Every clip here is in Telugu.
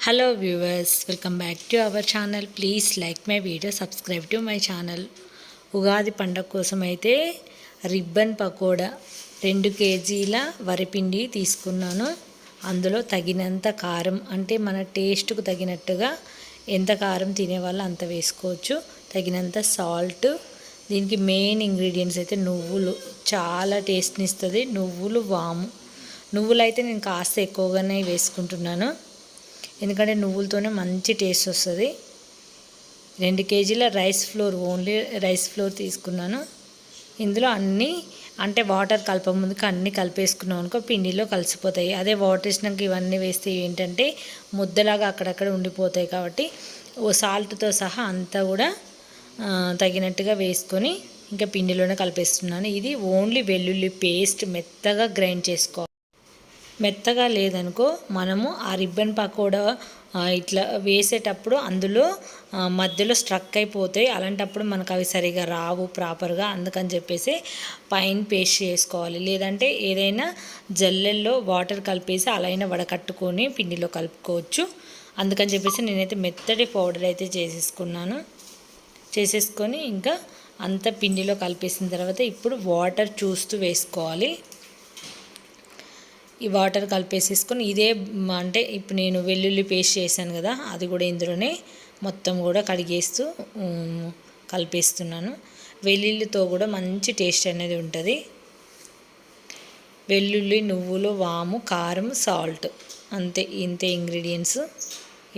Hello viewers welcome back to our channel please like my video subscribe to my channel Ugadi పండగ కోసం అయితే రిబ్బన్ పకోడా రెండు కేజీల వరిపిండి తీసుకున్నాను. అందులో తగినంత కారం అంటే మన టేస్ట్కు తగినట్టుగా ఎంత కారం తినేవాళ్ళు అంత వేసుకోవచ్చు. తగినంత సాల్ట్ దీనికి మెయిన్ ఇంగ్రీడియంట్స్ అయితే నువ్వులు. చాలా టేస్ట్ని ఇస్తుంది నువ్వులు వాము. నువ్వులు అయితే నేను కాస్త ఎక్కువగానే వేసుకుంటున్నాను. ఎందుకంటే నువ్వులతోనే మంచి టేస్ట్ వస్తుంది. రెండు కేజీల rice flour only rice flour తీసుకున్నాను. ఇందులో అన్నీ అంటే వాటర్ కలప ముందుకు అన్నీ కలిపేసుకున్నాం అనుకో పిండిలో కలిసిపోతాయి. అదే వాటర్ వేసినాక ఇవన్నీ వేస్తే ఏంటంటే ముద్దలాగా అక్కడక్కడ ఉండిపోతాయి కాబట్టి ఓ సాల్ట్తో సహా అంతా కూడా తగినట్టుగా వేసుకొని ఇంకా పిండిలోనే కలిపేస్తున్నాను. ఇది ఓన్లీ వెల్లుల్లి పేస్ట్ మెత్తగా గ్రైండ్ చేసుకోవాలి. మెత్తగా లేదనుకో మనము ఆ రిబ్బన్ పకోడా ఇట్లా వేసేటప్పుడు అందులో మధ్యలో స్ట్రక్ అయిపోతాయి. అలాంటప్పుడు మనకు అవి సరిగా రావు ప్రాపర్గా. అందుకని చెప్పేసి పైన పేస్ట్ చేసుకోవాలి. లేదంటే ఏదైనా జల్లెల్లో వాటర్ కలిపేసి అలా అయినా వడకట్టుకొని పిండిలో కలుపుకోవచ్చు. అందుకని చెప్పేసి నేనైతే మెత్తటి పౌడర్ అయితే చేసేసుకున్నాను. చేసేసుకొని ఇంకా అంత పిండిలో కలిపేసిన తర్వాత ఇప్పుడు వాటర్ చూస్తూ వేసుకోవాలి. ఈ వాటర్ కలిపేసేసుకొని ఇదే అంటే ఇప్పుడు నేను వెల్లుల్లి పేస్ట్ చేశాను కదా అది కూడా ఇందులోనే మొత్తం కూడా కడిగేస్తూ కలిపేస్తున్నాను. వెల్లుల్లితో కూడా మంచి టేస్ట్ అనేది ఉంటుంది. వెల్లుల్లి నువ్వులు వాము కారం సాల్ట్ అంతే ఇంతే ఇంగ్రీడియంట్స్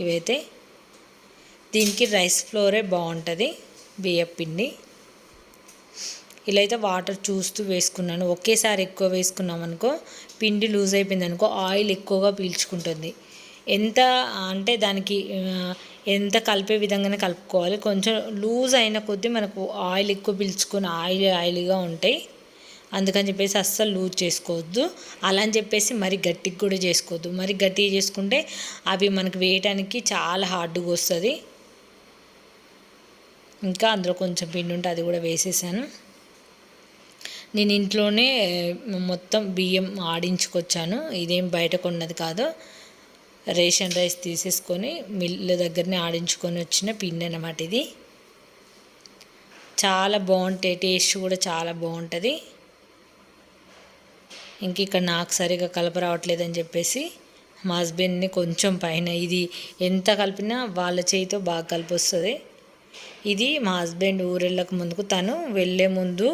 ఇవైతే. దీనికి రైస్ ఫ్లోరే బాగుంటుంది బియ్యపిండి. ఇలా అయితే వాటర్ చూస్తూ వేసుకున్నాను. ఒకేసారి ఎక్కువ వేసుకున్నాం అనుకో పిండి లూజ్ అయిపోయింది అనుకో ఆయిల్ ఎక్కువగా పీల్చుకుంటుంది. ఎంత అంటే దానికి ఎంత కలిపే విధంగానే కలుపుకోవాలి. కొంచెం లూజ్ అయిన కొద్దీ మనకు ఆయిల్ ఎక్కువ పీల్చుకుని ఆయిల్ ఆయిల్గా ఉంటాయి. అందుకని చెప్పేసి అస్సలు లూజ్ చేసుకోవద్దు. అలా అని చెప్పేసి మరి గట్టిగా కూడా చేసుకోవద్దు. మరి గట్టిగా చేసుకుంటే అవి మనకు వేయటానికి చాలా హార్డ్గా వస్తుంది. ఇంకా అందులో కొంచెం పిండి ఉంటే అది కూడా వేసేసాను. నేను ఇంట్లోనే మొత్తం బియ్యం ఆడించుకొచ్చాను. ఇదేం బయట కొన్నది కాదు. రేషన్ రైస్ తీసేసుకొని మిల్లు దగ్గరనే ఆడించుకొని వచ్చిన పిండి అన్నమాట ఇది. చాలా బాగుంటాయి. టేస్ట్ కూడా చాలా బాగుంటుంది. ఇంక ఇక్కడ నాకు సరిగా కలప రావట్లేదని చెప్పేసి మా హస్బెండ్ని కొంచెం పైన ఇది ఎంత కలిపినా వాళ్ళ చేయితో బాగా కలిపి వస్తుంది. ఇది మా హస్బెండ్ ఊరెళ్ళక ముందుకు తను వెళ్ళే ముందు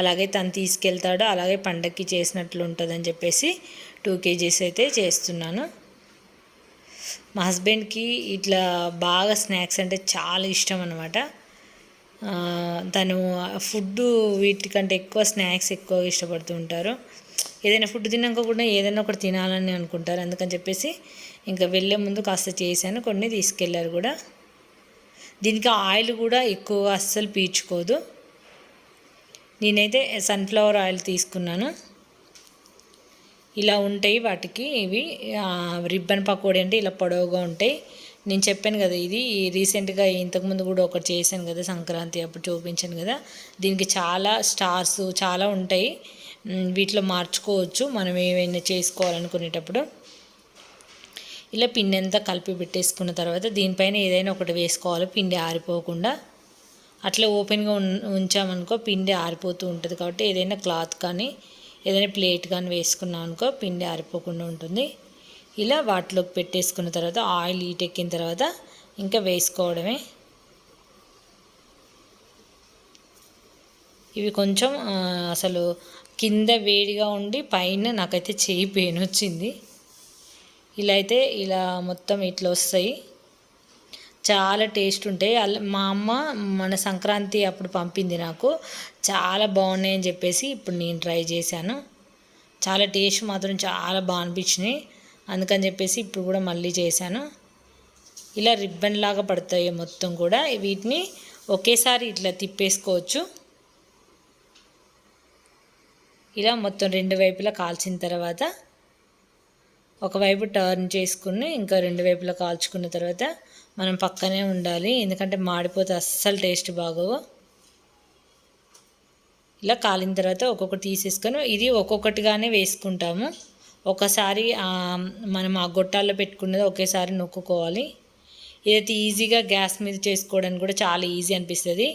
అలాగే తను తీసుకెళ్తాడు అలాగే పండక్కి చేసినట్లు ఉంటుందని చెప్పేసి టూ కేజీస్ అయితే చేస్తున్నాను. మా హస్బెండ్కి ఇట్లా బాగా స్నాక్స్ అంటే చాలా ఇష్టం అనమాట తను ఫుడ్ వీటికంటే ఎక్కువ స్నాక్స్ ఎక్కువ ఇష్టపడుతూ ఉంటారు. ఏదైనా ఫుడ్ తిన్నాక కూడా ఏదైనా ఒకటి తినాలని అనుకుంటారు. అందుకని చెప్పేసి ఇంకా వెళ్ళే ముందు కాస్త చేశాను. కొన్ని తీసుకెళ్ళారు కూడా. దీనికి ఆయిల్ కూడా ఎక్కువ అస్సలు పీల్చుకోదు. నేనైతే సన్ఫ్లవర్ ఆయిల్ తీసుకున్నాను. ఇలా ఉంటాయి వాటికి ఇవి. రిబ్బన్ పకోడీ అంటే ఇలా పొడవుగా ఉంటాయి. నేను చెప్పాను కదా ఇది రీసెంట్గా ఇంతకుముందు కూడా ఒకటి చేశాను కదా సంక్రాంతి అప్పుడు చూపించాను కదా. దీనికి చాలా స్టార్స్ చాలా ఉంటాయి. వీటిలో మార్చుకోవచ్చు. మనం ఏమైనా చేసుకోవాలనుకునేటప్పుడు. ఇలా పిండి అంతా కలిపి పెట్టేసుకున్న తర్వాత దీనిపైన ఏదైనా ఒకటి వేసుకోవాలి. పిండి ఆరిపోకుండా అట్లా ఓపెన్గా ఉంచామనుకో పిండి ఆరిపోతూ ఉంటుంది కాబట్టి ఏదైనా క్లాత్ కానీ ఏదైనా ప్లేట్ కానీ వేసుకున్నాం అనుకో పిండి ఆరిపోకుండా ఉంటుంది. ఇలా వాటిలోకి పెట్టేసుకున్న తర్వాత ఆయిల్ హీట్ ఎక్కిన తర్వాత ఇంకా వేసుకోవడమే. ఇవి కొంచెం అసలు కింద వేడిగా ఉండి పైన నాకైతే చేయి పెయిన్ వచ్చింది. ఇలా అయితే ఇలా మొత్తం ఇట్లా వస్తాయి. చాలా టేస్ట్ ఉంటాయి. మా అమ్మ మన సంక్రాంతి అప్పుడు పంపింది నాకు. చాలా బాగున్నాయి అని చెప్పేసి ఇప్పుడు నేను ట్రై చేశాను. చాలా టేస్ట్ మాత్రం చాలా బాగా అనిపించినాయి. అందుకని చెప్పేసి ఇప్పుడు కూడా మళ్ళీ చేశాను. ఇలా రిబ్బన్ లాగా పడతాయి మొత్తం కూడా. వీటిని ఒకేసారి ఇట్లా తిప్పేసుకోవచ్చు. ఇలా మొత్తం రెండు వైపులా కాల్చిన తర్వాత ఒకవైపు టర్న్ చేసుకుని ఇంకా రెండు వైపులా కాల్చుకున్న తర్వాత మనం పక్కనే ఉండాలి. ఎందుకంటే మాడిపోతే అస్సలు టేస్ట్ బాగోవు. ఇలా కాలిన తర్వాత ఒక్కొక్కటి తీసేసుకొని ఇది ఒక్కొక్కటిగానే వేసుకుంటాము. ఒకసారి మనం ఆ గొట్టాల్లో పెట్టుకున్నది ఒకేసారి నొక్కుకోవాలి. ఇదైతే ఈజీగా గ్యాస్ మీద చేసుకోవడానికి కూడా చాలా ఈజీ అనిపిస్తుంది.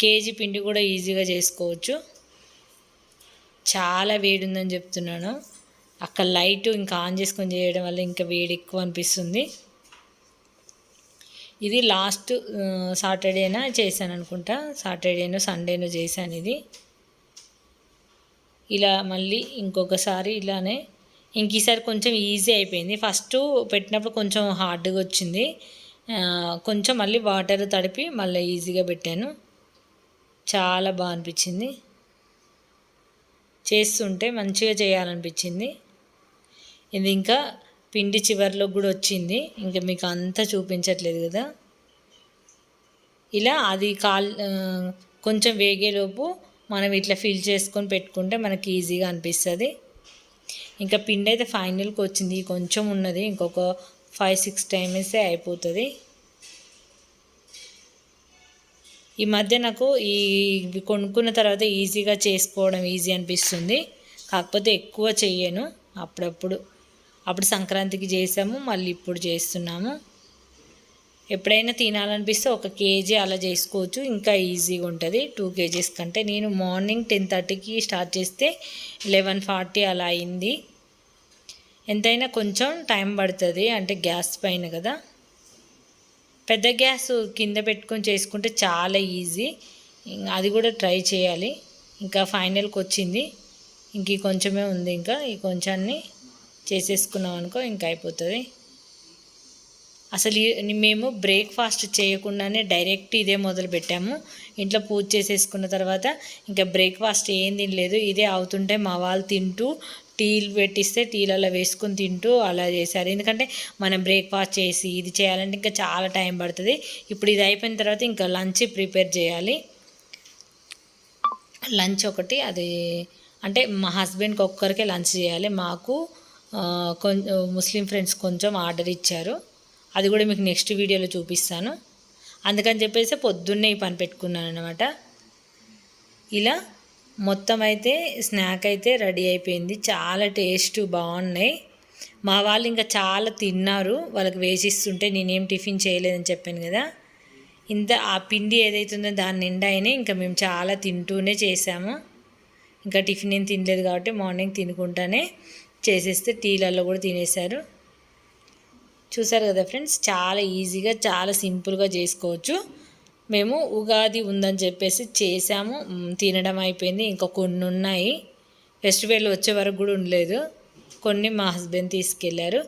కేజీ పిండి కూడా ఈజీగా చేసుకోవచ్చు. చాలా వేడి ఉందని చెప్తున్నాను. అక్కడ లైట్ ఇంకా ఆన్ చేసుకొని చేయడం వల్ల ఇంకా వేడి ఎక్కువ అనిపిస్తుంది. ఇది లాస్ట్ సాటర్డేనా చేశాను అనుకుంటా. సాటర్డేనో సండేనో చేశాను ఇది. ఇలా మళ్ళీ ఇంకొకసారి ఇలానే ఇంక ఈసారి కొంచెం ఈజీ అయిపోయింది. ఫస్ట్ పెట్టినప్పుడు కొంచెం హార్డ్గా వచ్చింది. కొంచెం మళ్ళీ వాటర్ తడిపి మళ్ళీ ఈజీగా పెట్టాను. చాలా బాగా అనిపించింది. చేస్తుంటే మంచిగా చేయాలనిపించింది. ఇది ఇంకా పిండి చివరిలో కూడా వచ్చింది. ఇంకా మీకు అంతా చూపించట్లేదు కదా. ఇలా అది కాల్ కొంచెం వేగేలోపు మనం ఇట్లా ఫిల్ చేసుకొని పెట్టుకుంటే మనకి ఈజీగా అనిపిస్తుంది. ఇంకా పిండి అయితే ఫైనల్కి వచ్చింది. కొంచెం ఉన్నది. ఇంకొక ఫైవ్ సిక్స్ టైమ్స్ అయిపోతుంది. ఈ మధ్య నాకు ఈ కొనుక్కున్న తర్వాత ఈజీగా చేసుకోవడం ఈజీ అనిపిస్తుంది. కాకపోతే ఎక్కువ చెయ్యను అప్పుడప్పుడు. అప్పుడు సంక్రాంతికి చేసాము మళ్ళీ ఇప్పుడు చేస్తున్నాము. ఎప్పుడైనా తినాలనిపిస్తే ఒక కేజీ అలా చేసుకోవచ్చు. ఇంకా ఈజీగా ఉంటుంది. టూ కేజీస్ కంటే. నేను మార్నింగ్ టెన్ థర్టీకి స్టార్ట్ చేస్తే లెవెన్ ఫార్టీ అలా అయింది. ఎంతైనా కొంచెం టైం పడుతుంది. అంటే గ్యాస్ పైన కదా. పెద్ద గ్యాస్ కింద పెట్టుకొని చేసుకుంటే చాలా ఈజీ. అది కూడా ట్రై చేయాలి. ఇంకా ఫైనల్కి వచ్చింది. ఇంక కొంచెమే ఉంది ఇంకా. ఈ కొంచాన్ని చేసేసుకున్నాం అనుకో ఇంకా అయిపోతుంది. అసలు మేము బ్రేక్ఫాస్ట్ చేయకుండానే డైరెక్ట్ ఇదే మొదలు పెట్టాము. ఇంట్లో పూజ చేసేసుకున్న తర్వాత ఇంకా బ్రేక్ఫాస్ట్ ఏం తినలేదు. ఇదే అవుతుంటే మా వాళ్ళు తింటూ టీలు పెట్టిస్తే టీలలో వేసుకుని తింటూ అలా చేశారు. ఎందుకంటే మనం బ్రేక్ఫాస్ట్ చేసి ఇది చేయాలంటే ఇంకా చాలా టైం పడుతుంది. ఇప్పుడు ఇది అయిపోయిన తర్వాత ఇంకా లంచ్ ప్రిపేర్ చేయాలి. లంచ్ ఒకటి అది అంటే మా హస్బెండ్కి ఒక్కరికే లంచ్ చేయాలి. మాకు కొంచెం ముస్లిం ఫ్రెండ్స్ కొంచెం ఆర్డర్ ఇచ్చారు. అది కూడా మీకు నెక్స్ట్ వీడియోలో చూపిస్తాను. అందుకని చెప్పేసి పొద్దున్నే ఈ పని పెట్టుకున్నాను అనమాట ఇలా మొత్తం అయితే స్నాక్ అయితే రెడీ అయిపోయింది. చాలా టేస్ట్ బాగున్నాయి. మా వాళ్ళు ఇంకా చాలా తిన్నారు. వాళ్ళకి వేసిస్తుంటే నేనేం టిఫిన్ చేయలేదని చెప్పాను కదా. ఇంత ఆ పిండి ఏదైతుందో దాని నిండా అయినా ఇంకా మేము చాలా తింటూనే చేసాము ఇంకా టిఫిన్ ఏం తినలేదు కాబట్టి మార్నింగ్ తినుకుంటానే. చేసేస్తే టీలలో కూడా తినేశారు. చూసారు కదా ఫ్రెండ్స్ చాలా ఈజీగా చాలా సింపుల్గా చేసుకోవచ్చు. మేము ఉగాది ఉందని చెప్పేసి చేసాము తినడం అయిపోయింది. ఇంకా కొన్ని ఉన్నాయి. ఫెస్టివల్ వచ్చే వరకు కూడా ఉండలేదు. కొన్ని మా హస్బెండ్ తీసుకెళ్ళారు.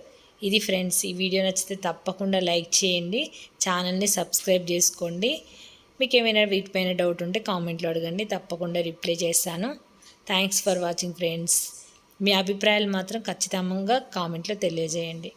ఇది ఫ్రెండ్స్ ఈ వీడియో నచ్చితే తప్పకుండా లైక్ చేయండి. ఛానల్ని సబ్స్క్రైబ్ చేసుకోండి. మీకు ఏమైనా వీటిపైన డౌట్ ఉంటే కామెంట్లో అడగండి. తప్పకుండా రిప్లై చేస్తాను. థ్యాంక్స్ ఫర్ వాచింగ్ ఫ్రెండ్స్ మీ అభిప్రాయాలు మాత్రం ఖచ్చితంగా కామెంట్లో తెలియజేయండి.